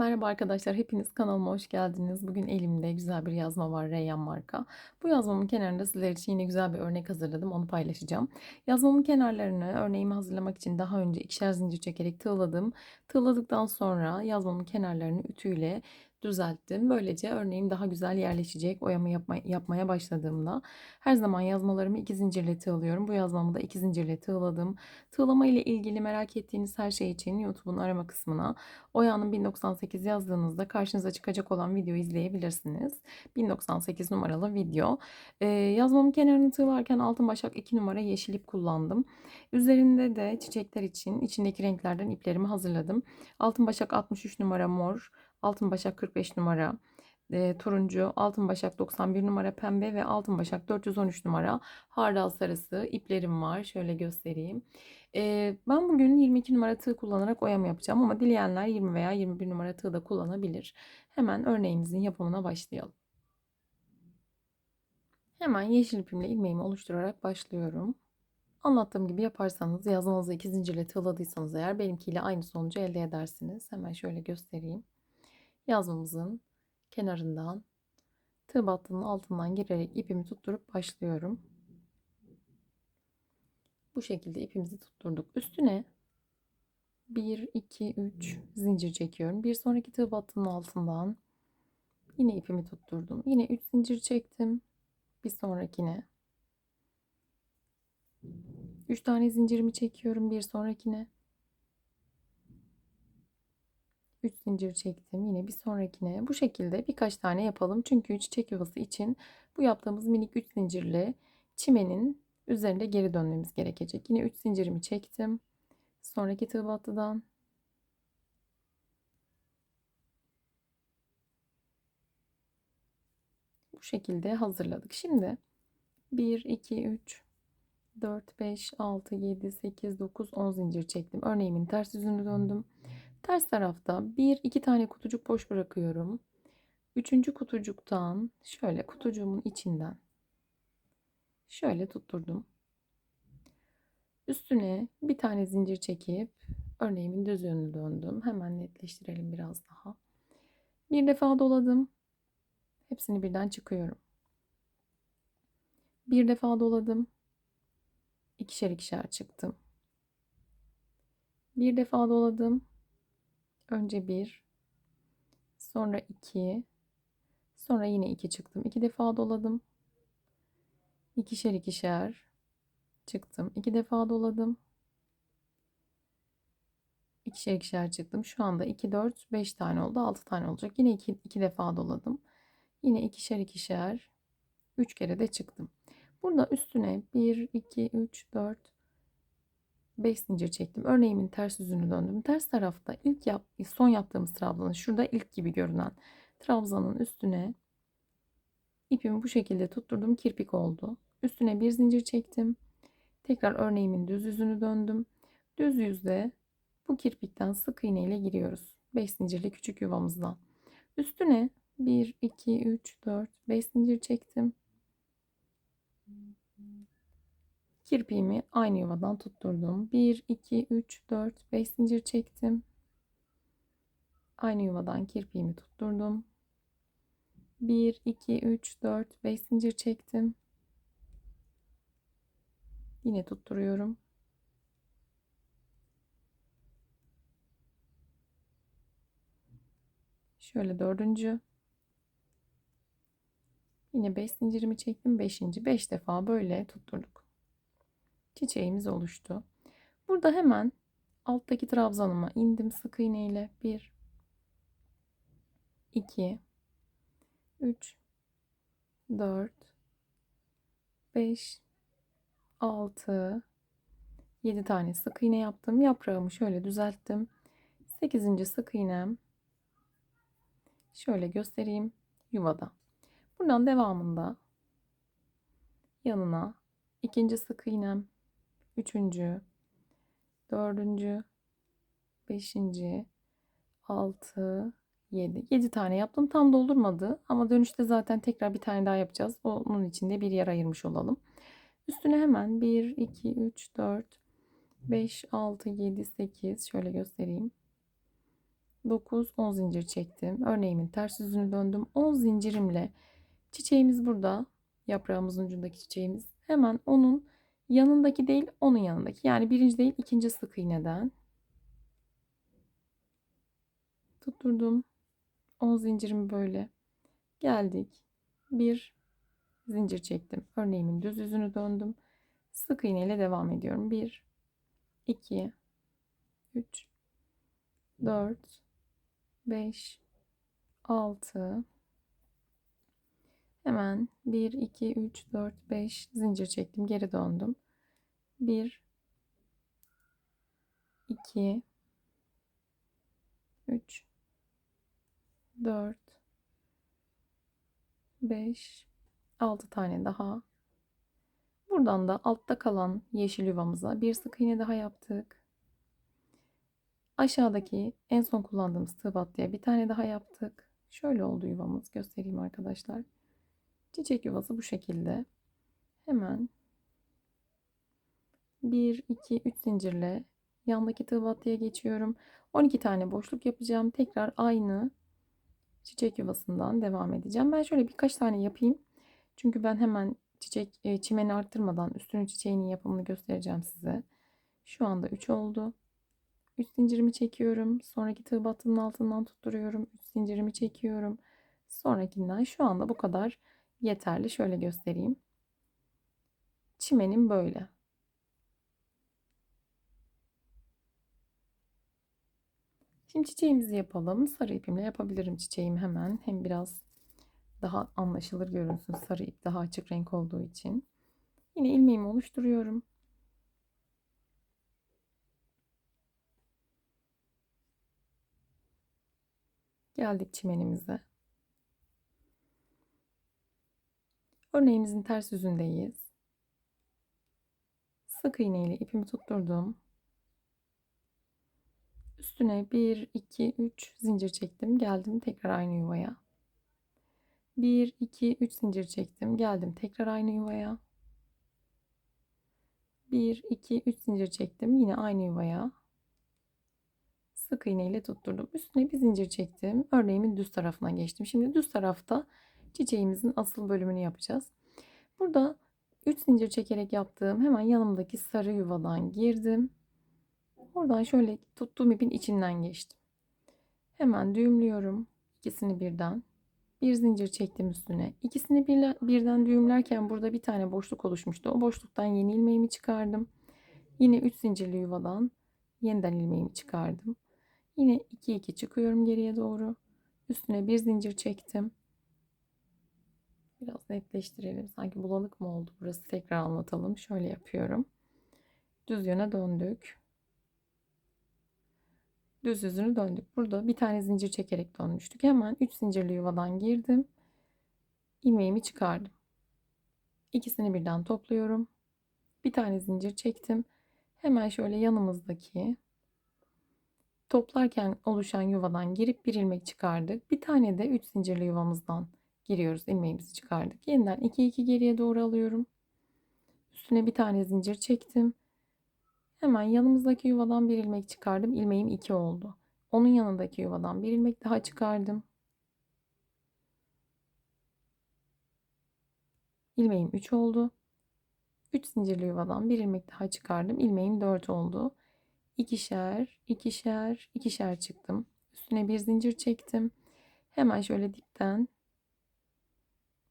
Merhaba arkadaşlar, hepiniz kanalıma hoş geldiniz. Bugün elimde güzel bir yazma var, Reyyan marka. Bu yazmamın kenarında sizler için yine güzel bir örnek hazırladım, onu paylaşacağım. Yazmamın kenarlarını örneğimi hazırlamak için daha önce ikişer zincir çekerek tığladım. Tığladıktan sonra yazmamın kenarlarını ütüyle düzelttim. Böylece örneğim daha güzel yerleşecek oyama yapma, yapmaya başladığımda. Her zaman yazmalarımı iki zincirle tığlıyorum. Bu yazmamı da iki zincirle tığladım. Tığlama ile ilgili merak ettiğiniz her şey için YouTube'un arama kısmına Oya'nın 1098 yazdığınızda karşınıza çıkacak olan videoyu izleyebilirsiniz. 1098 numaralı video. Ee, yazmamın kenarını tığlarken altın başak 2 numara yeşil ip kullandım. Üzerinde de çiçekler için içindeki renklerden iplerimi hazırladım. Altın başak 63 numara mor, altın başak 45 numara e, turuncu, altın başak 91 numara pembe ve altın başak 413 numara hardal sarısı iplerim var. Şöyle göstereyim. E, ben bugün 22 numara tığ kullanarak oyama yapacağım ama dileyenler 20 veya 21 numara tığ da kullanabilir. Hemen örneğimizin yapımına başlayalım. Hemen yeşil ipimle ilmeğimi oluşturarak başlıyorum. Anlattığım gibi yaparsanız yazmanızı iki zincirle tığladıysanız eğer benimkiyle aynı sonucu elde edersiniz. Hemen şöyle göstereyim. Yazmamızın kenarından tığ battının altından girerek ipimi tutturup başlıyorum. Bu şekilde ipimizi tutturduk. Üstüne 1, 2, 3 zincir çekiyorum. Bir sonraki tığ battının altından yine ipimi tutturdum. Yine 3 zincir çektim. Bir sonrakine 3 tane zincirimi çekiyorum bir sonrakine. 3 zincir çektim. Yine bir sonrakine bu şekilde birkaç tane yapalım. Çünkü çiçek yuvası için bu yaptığımız minik 3 zincirle çimenin üzerinde geri dönmemiz gerekecek. Yine 3 zincirimi çektim. Sonraki tığ battıdan bu şekilde hazırladık. Şimdi 1 2 3 4 5 6 7 8 9 10 zincir çektim. Örneğimin ters yüzünü döndüm. Ters tarafta bir iki tane kutucuk boş bırakıyorum. Üçüncü kutucuktan şöyle kutucuğumun içinden şöyle tutturdum. Üstüne bir tane zincir çekip örneğimin düz yönünü döndüm. Hemen netleştirelim biraz daha. Bir defa doladım. Hepsini birden çıkıyorum. Bir defa doladım. İkişer ikişer çıktım. Bir defa doladım. Önce bir, sonra iki, sonra yine iki çıktım. İki defa doladım. İkişer ikişer çıktım. İki defa doladım. İkişer ikişer çıktım. Şu anda 2, 4, 5 tane oldu. 6 tane olacak. Yine iki, iki defa doladım. Yine ikişer ikişer 3 kere de çıktım. Burada üstüne 1, 2, 3, 4, 5 zincir çektim. Örneğimin ters yüzünü döndüm. Ters tarafta ilk yap, son yaptığımız trabzanın şurada ilk gibi görünen trabzanın üstüne ipimi bu şekilde tutturdum. Kirpik oldu. Üstüne bir zincir çektim. Tekrar örneğimin düz yüzünü döndüm. Düz yüzde bu kirpikten sık iğne ile giriyoruz. 5 zincirli küçük yuvamızdan. Üstüne 1, 2, 3, 4, 5 zincir çektim. Kirpiğimi aynı yuvadan tutturdum. 1, 2, 3, 4, 5 zincir çektim. Aynı yuvadan kirpiğimi tutturdum. 1, 2, 3, 4, 5 zincir çektim. Yine tutturuyorum. Şöyle dördüncü. Yine 5 zincirimi çektim. Beşinci. 5 defa böyle tutturduk. Çiçeğimiz oluştu. Burada hemen alttaki trabzanıma indim sık iğne ile. 1 2 3 4 5 6 7 tane sık iğne yaptım. Yaprağımı şöyle düzelttim. 8. sık iğnem şöyle göstereyim yuvada. Buradan devamında yanına ikinci sık iğnem, üçüncü, dördüncü, beşinci, altı, yedi. Yedi tane yaptım. Tam doldurmadı ama dönüşte zaten tekrar bir tane daha yapacağız. Onun için de bir yer ayırmış olalım. Üstüne hemen 1, 2, 3, 4, 5, 6, 7, 8 şöyle göstereyim. 9, 10 zincir çektim. Örneğimin ters yüzünü döndüm. 10 zincirimle çiçeğimiz burada. Yaprağımızın ucundaki çiçeğimiz. Hemen onun yanındaki değil, onun yanındaki. Yani birinci değil, ikinci sık iğneden tutturdum. 10 zincirimi böyle geldik. Bir zincir çektim. Örneğimin düz yüzünü döndüm. Sık iğne ile devam ediyorum. 1 2 3 4 5 6 Hemen 1 2 3 4 5 zincir çektim. Geri döndüm. 1 2 3 4 5 6 tane daha. Buradan da altta kalan yeşil yuvamıza bir sık iğne daha yaptık. Aşağıdaki en son kullandığımız tığ battıya bir tane daha yaptık. Şöyle oldu yuvamız. Göstereyim arkadaşlar. Çiçek yuvası bu şekilde. Hemen 1, 2, 3 zincirle yandaki tığ battıya geçiyorum. 12 tane boşluk yapacağım. Tekrar aynı çiçek yuvasından devam edeceğim. Ben şöyle birkaç tane yapayım. Çünkü ben hemen çiçek e, çimeni arttırmadan üstünün çiçeğinin yapımını göstereceğim size. Şu anda 3 oldu. 3 zincirimi çekiyorum. Sonraki tığ battının altından tutturuyorum. 3 zincirimi çekiyorum. Sonrakinden şu anda bu kadar yeterli. Şöyle göstereyim. Çimenim böyle. Şimdi çiçeğimizi yapalım. Sarı ipimle yapabilirim çiçeğimi hemen. Hem biraz daha anlaşılır görünsün sarı ip daha açık renk olduğu için. Yine ilmeğimi oluşturuyorum. Geldik çimenimize. Örneğimizin ters yüzündeyiz. Sık iğne ile ipimi tutturdum. Üstüne 1, 2, 3 zincir çektim. Geldim tekrar aynı yuvaya. 1, 2, 3 zincir çektim. Geldim tekrar aynı yuvaya. 1, 2, 3 zincir çektim. Yine aynı yuvaya. Sık iğne ile tutturdum. Üstüne bir zincir çektim. Örneğimin düz tarafına geçtim. Şimdi düz tarafta çiçeğimizin asıl bölümünü yapacağız. Burada 3 zincir çekerek yaptığım hemen yanımdaki sarı yuvadan girdim. Oradan şöyle tuttuğum ipin içinden geçtim. Hemen düğümlüyorum. ikisini birden. Bir zincir çektim üstüne. İkisini birden düğümlerken burada bir tane boşluk oluşmuştu. O boşluktan yeni ilmeğimi çıkardım. Yine 3 zincirli yuvadan yeniden ilmeğimi çıkardım. Yine 2 2 çıkıyorum geriye doğru. Üstüne bir zincir çektim. Biraz netleştirelim. Sanki bulanık mı oldu burası? Tekrar anlatalım. Şöyle yapıyorum. Düz yöne döndük. Düz yüzünü döndük. Burada bir tane zincir çekerek dönmüştük. Hemen 3 zincirli yuvadan girdim. ilmeğimi çıkardım. İkisini birden topluyorum. Bir tane zincir çektim. Hemen şöyle yanımızdaki toplarken oluşan yuvadan girip bir ilmek çıkardık. Bir tane de 3 zincirli yuvamızdan giriyoruz. ilmeğimizi çıkardık. Yeniden 2 2 geriye doğru alıyorum. Üstüne bir tane zincir çektim. Hemen yanımızdaki yuvadan bir ilmek çıkardım. İlmeğim 2 oldu. Onun yanındaki yuvadan bir ilmek daha çıkardım. İlmeğim 3 oldu. 3 zincirli yuvadan bir ilmek daha çıkardım. İlmeğim 4 oldu. İkişer, ikişer, ikişer çıktım. Üstüne bir zincir çektim. Hemen şöyle dipten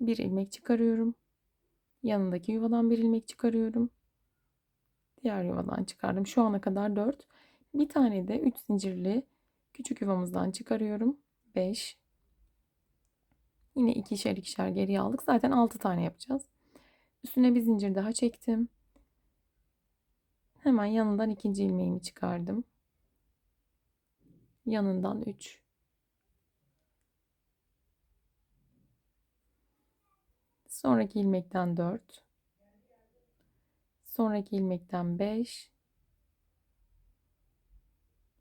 bir ilmek çıkarıyorum. Yanındaki yuvadan bir ilmek çıkarıyorum. Diğer yuvadan çıkardım. Şu ana kadar 4. Bir tane de 3 zincirli küçük yuvamızdan çıkarıyorum. 5. Yine ikişer ikişer geriye aldık. Zaten 6 tane yapacağız. Üstüne bir zincir daha çektim. Hemen yanından ikinci ilmeğimi çıkardım. Yanından 3. Sonraki ilmekten 4. Sonraki ilmekten 5.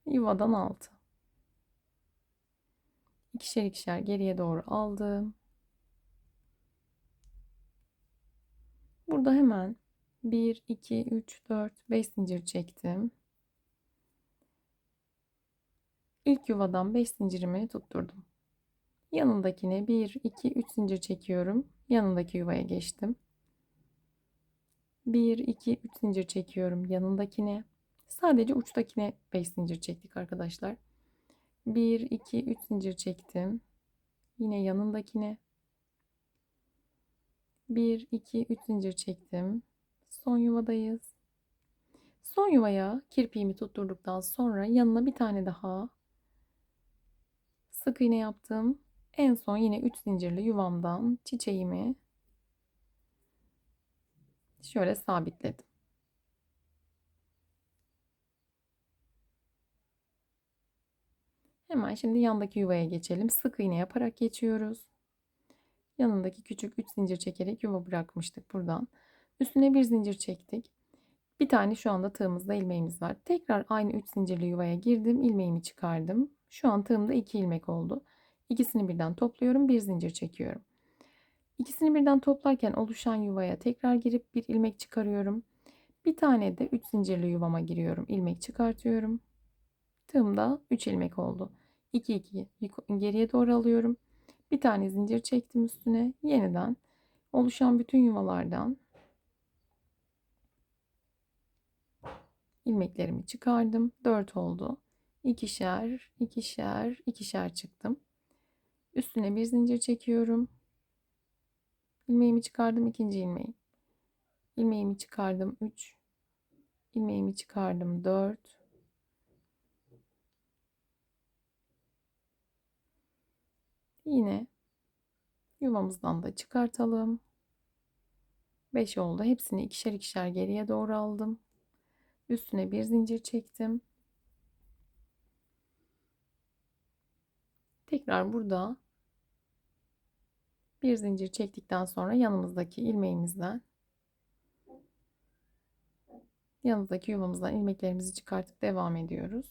Yuvadan 6. İkişer ikişer geriye doğru aldım. Burada hemen 1, 2, 3, 4, 5 zincir çektim. İlk yuvadan 5 zincirimi tutturdum. Yanındakine 1, 2, 3 zincir çekiyorum. Yanındaki yuvaya geçtim. 1, 2, 3 zincir çekiyorum yanındakine. Sadece uçtakine 5 zincir çektik arkadaşlar. 1, 2, 3 zincir çektim. Yine yanındakine. 1, 2, 3 zincir çektim. Son yuvadayız. Son yuvaya kirpiğimi tutturduktan sonra yanına bir tane daha sık iğne yaptım. En son yine 3 zincirli yuvamdan çiçeğimi şöyle sabitledim. Hemen şimdi yandaki yuvaya geçelim. Sık iğne yaparak geçiyoruz. Yanındaki küçük 3 zincir çekerek yuva bırakmıştık buradan. Üstüne bir zincir çektik. Bir tane şu anda tığımızda ilmeğimiz var. Tekrar aynı 3 zincirli yuvaya girdim. ilmeğimi çıkardım. Şu an tığımda 2 ilmek oldu. İkisini birden topluyorum. Bir zincir çekiyorum. İkisini birden toplarken oluşan yuvaya tekrar girip bir ilmek çıkarıyorum. Bir tane de 3 zincirli yuvama giriyorum. ilmek çıkartıyorum. Tığımda 3 ilmek oldu. 2 2 geriye doğru alıyorum. Bir tane zincir çektim üstüne. Yeniden oluşan bütün yuvalardan ilmeklerimi çıkardım. 4 oldu. İkişer, ikişer, ikişer çıktım. Üstüne bir zincir çekiyorum. İlmeğimi çıkardım ikinci ilmeği. İlmeğimi çıkardım 3. ilmeğimi çıkardım 4. Yine yuvamızdan da çıkartalım. 5 oldu. Hepsini ikişer ikişer geriye doğru aldım. Üstüne bir zincir çektim. Tekrar burada bir zincir çektikten sonra yanımızdaki ilmeğimizden yanımızdaki yuvamızdan ilmeklerimizi çıkartıp devam ediyoruz.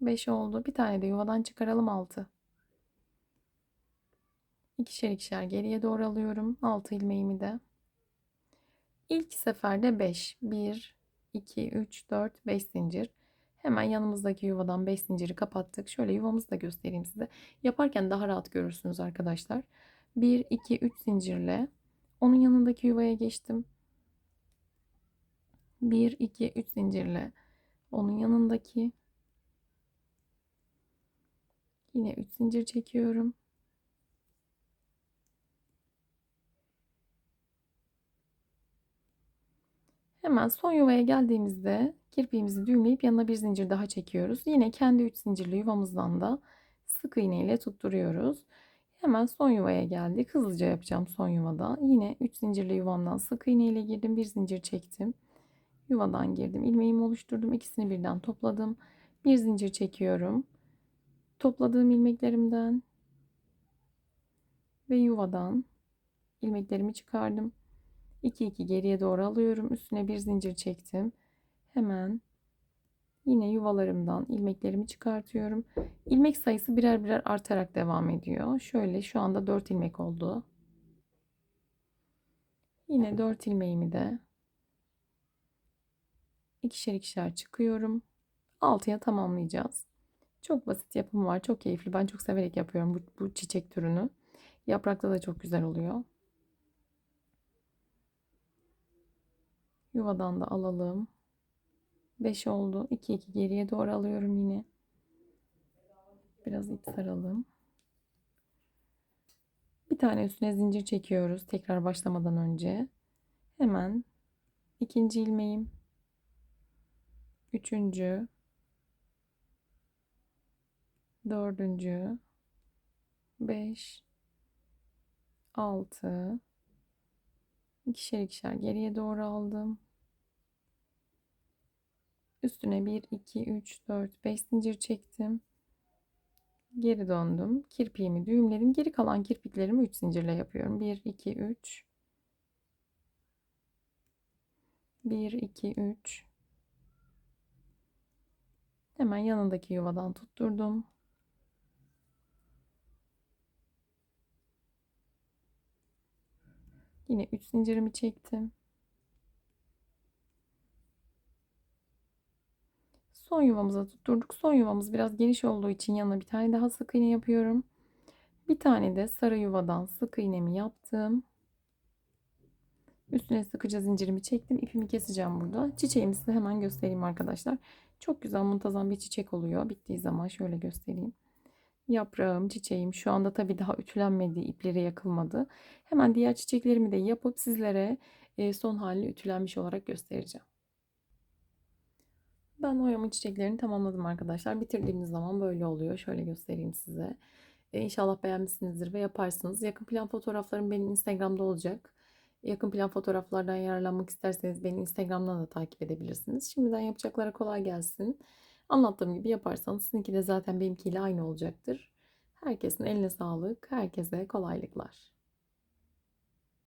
5 oldu. Bir tane de yuvadan çıkaralım 6. İkişer ikişer geriye doğru alıyorum. 6 ilmeğimi de. İlk seferde 5. 1, 2, 3, 4, 5 zincir. Hemen yanımızdaki yuvadan 5 zinciri kapattık. Şöyle yuvamızı da göstereyim size. Yaparken daha rahat görürsünüz arkadaşlar. 1, 2, 3 zincirle onun yanındaki yuvaya geçtim. 1, 2, 3 zincirle onun yanındaki yine 3 zincir çekiyorum. Hemen son yuvaya geldiğimizde kirpiğimizi düğümleyip yanına bir zincir daha çekiyoruz. Yine kendi 3 zincirli yuvamızdan da sık iğne ile tutturuyoruz. Hemen son yuvaya geldik. Hızlıca yapacağım son yuvada. Yine 3 zincirli yuvamdan sık iğne ile girdim. Bir zincir çektim. Yuvadan girdim. ilmeğimi oluşturdum. İkisini birden topladım. Bir zincir çekiyorum. Topladığım ilmeklerimden ve yuvadan ilmeklerimi çıkardım. 2 2 geriye doğru alıyorum. Üstüne bir zincir çektim. Hemen yine yuvalarımdan ilmeklerimi çıkartıyorum. İlmek sayısı birer birer artarak devam ediyor. Şöyle şu anda 4 ilmek oldu. Yine 4 ilmeğimi de ikişer ikişer çıkıyorum. 6'ya tamamlayacağız. Çok basit yapımı var. Çok keyifli. Ben çok severek yapıyorum bu, bu çiçek türünü. Yaprakta da çok güzel oluyor. Yuvadan da alalım. 5 oldu. 2 2 geriye doğru alıyorum yine. Biraz ip saralım. Bir tane üstüne zincir çekiyoruz tekrar başlamadan önce. Hemen ikinci ilmeğim. Üçüncü. Dördüncü. Beş. Altı. İkişer ikişer geriye doğru aldım. Üstüne 1, 2, 3, 4, 5 zincir çektim. Geri döndüm. Kirpiğimi düğümledim. Geri kalan kirpiklerimi 3 zincirle yapıyorum. 1, 2, 3. 1, 2, 3. Hemen yanındaki yuvadan tutturdum. Yine 3 zincirimi çektim. Son yuvamıza tutturduk. Son yuvamız biraz geniş olduğu için yanına bir tane daha sık iğne yapıyorum. Bir tane de sarı yuvadan sık iğnemi yaptım. Üstüne sıkıca zincirimi çektim. İpimi keseceğim burada. Çiçeğimi size hemen göstereyim arkadaşlar. Çok güzel muntazam bir çiçek oluyor. Bittiği zaman şöyle göstereyim. Yaprağım, çiçeğim şu anda tabii daha ütülenmedi, ipleri yakılmadı. Hemen diğer çiçeklerimi de yapıp sizlere e, son halini ütülenmiş olarak göstereceğim. Ben oyamın çiçeklerini tamamladım arkadaşlar. Bitirdiğimiz zaman böyle oluyor. Şöyle göstereyim size. E, İnşallah beğenmişsinizdir ve yaparsınız. Yakın plan fotoğraflarım benim Instagram'da olacak. Yakın plan fotoğraflardan yararlanmak isterseniz beni Instagram'dan da takip edebilirsiniz. Şimdiden yapacaklara kolay gelsin. Anlattığım gibi yaparsanız sizinki de zaten benimkiyle aynı olacaktır. Herkesin eline sağlık, herkese kolaylıklar.